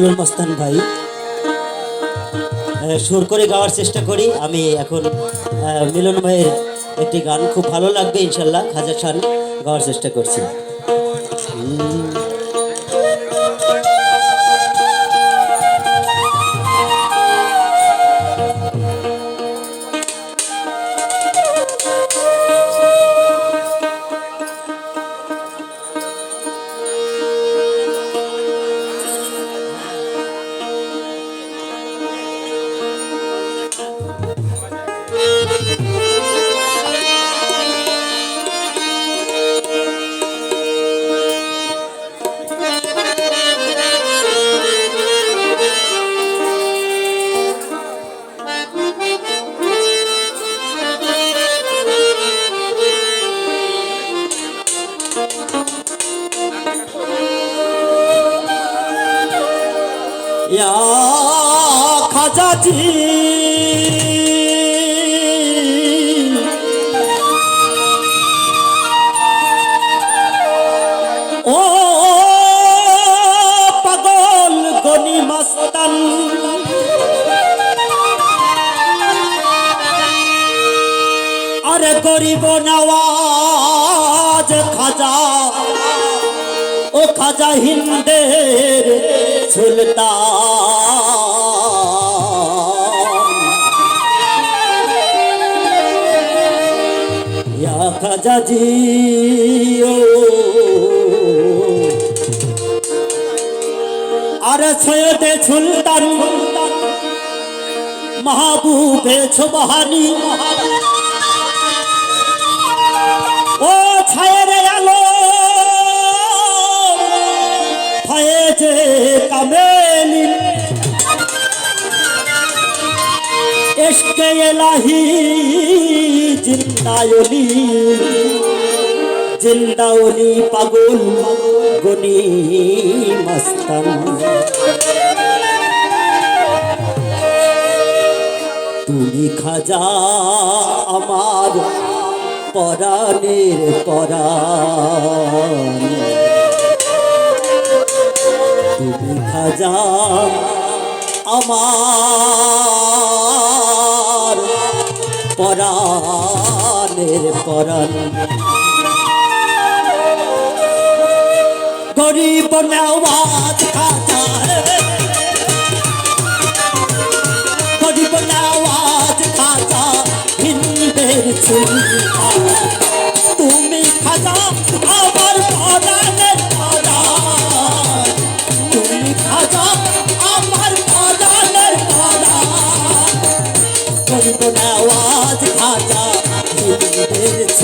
মস্তান ভাই। সুর করে গাওয়ার চেষ্টা করি। আমি এখন মিলন ভাইয়ের একটি গান, খুব ভালো লাগবে ইনশাল্লাহ, খাজা খান গাওয়ার চেষ্টা করছি। ইয়া খাজাজি ও পাগল গনি মাস্তান। আরে গরিব নওয়াজ খাজা। ও খাজা হিন্দের সুলতান ইয়া খাজা জি ও আরে সৈয়দে সুলতান। মাহবুবে সুবহানি ও এসকে এলাহি, জিন্দায়লি। জিন্দাওলি পাগল, গনি মস্তান। তুমি খাজা আমার পরাণের পরাণ। তুমি খাজা আমার পরাণের পরাণ। গরিব নওয়াজ খাজা গরিব নওয়াজ খাজা হিন্দের তুমি খাজা আমার পরাণের পরাণ।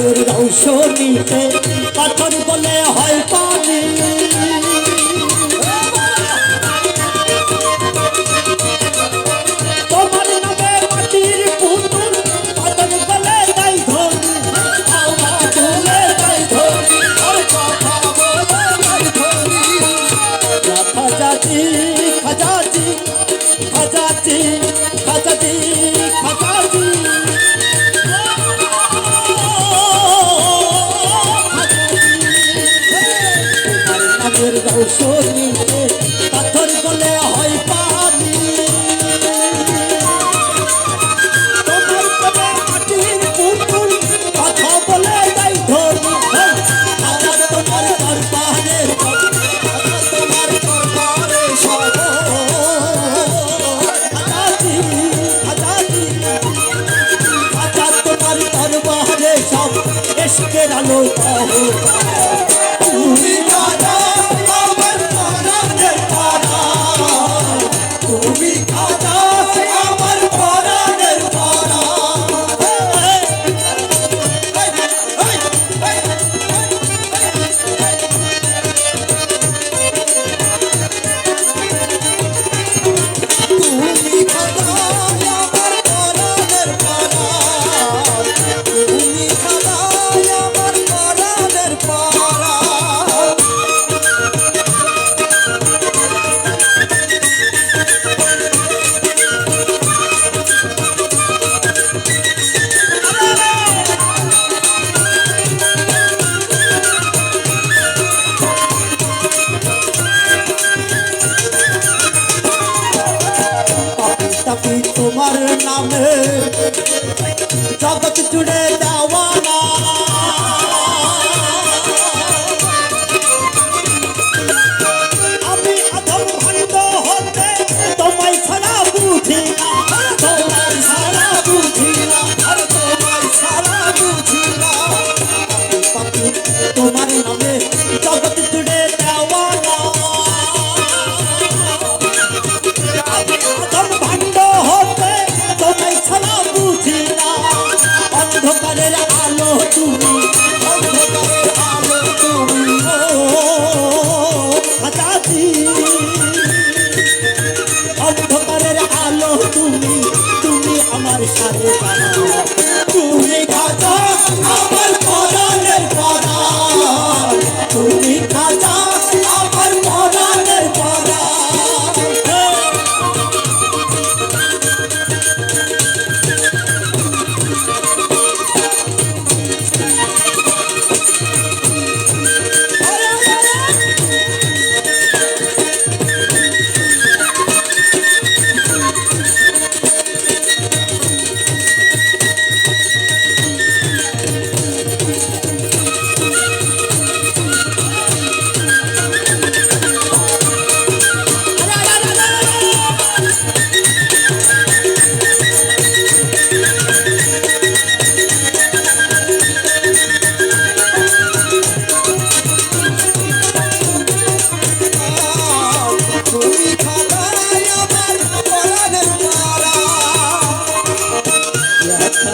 গুরুর রৌশনীতে পাথর বলে হয় পানি। তোমার নামে মাটির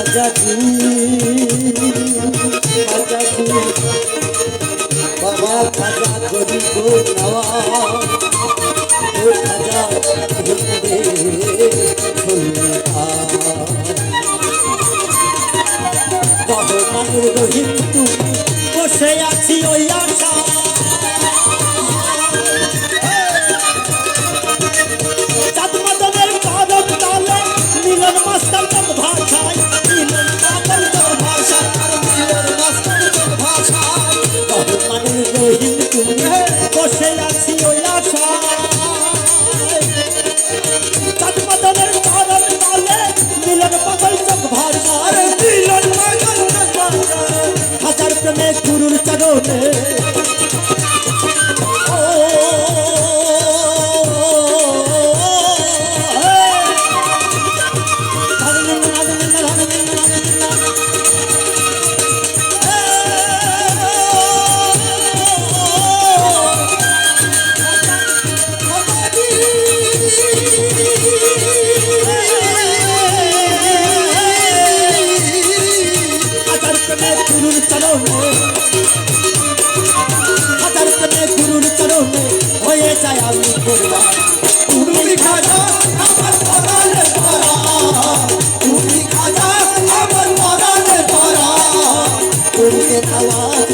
বাজাতি বাজাতি বাবা খাজা করি গো নাওয়া ও খাজা ঘুরে ভগবানের রহিম তুমি বসে আছি প্রেমে গুরুর চরণে। হাজার প্রেমে গুরুর চরণে হয়ে যায় আমি কোরবান তুমি খাজা, আমার পরালে পরা। তুমি খাজা, আমার পরালে পরা। তুমি খাওয়া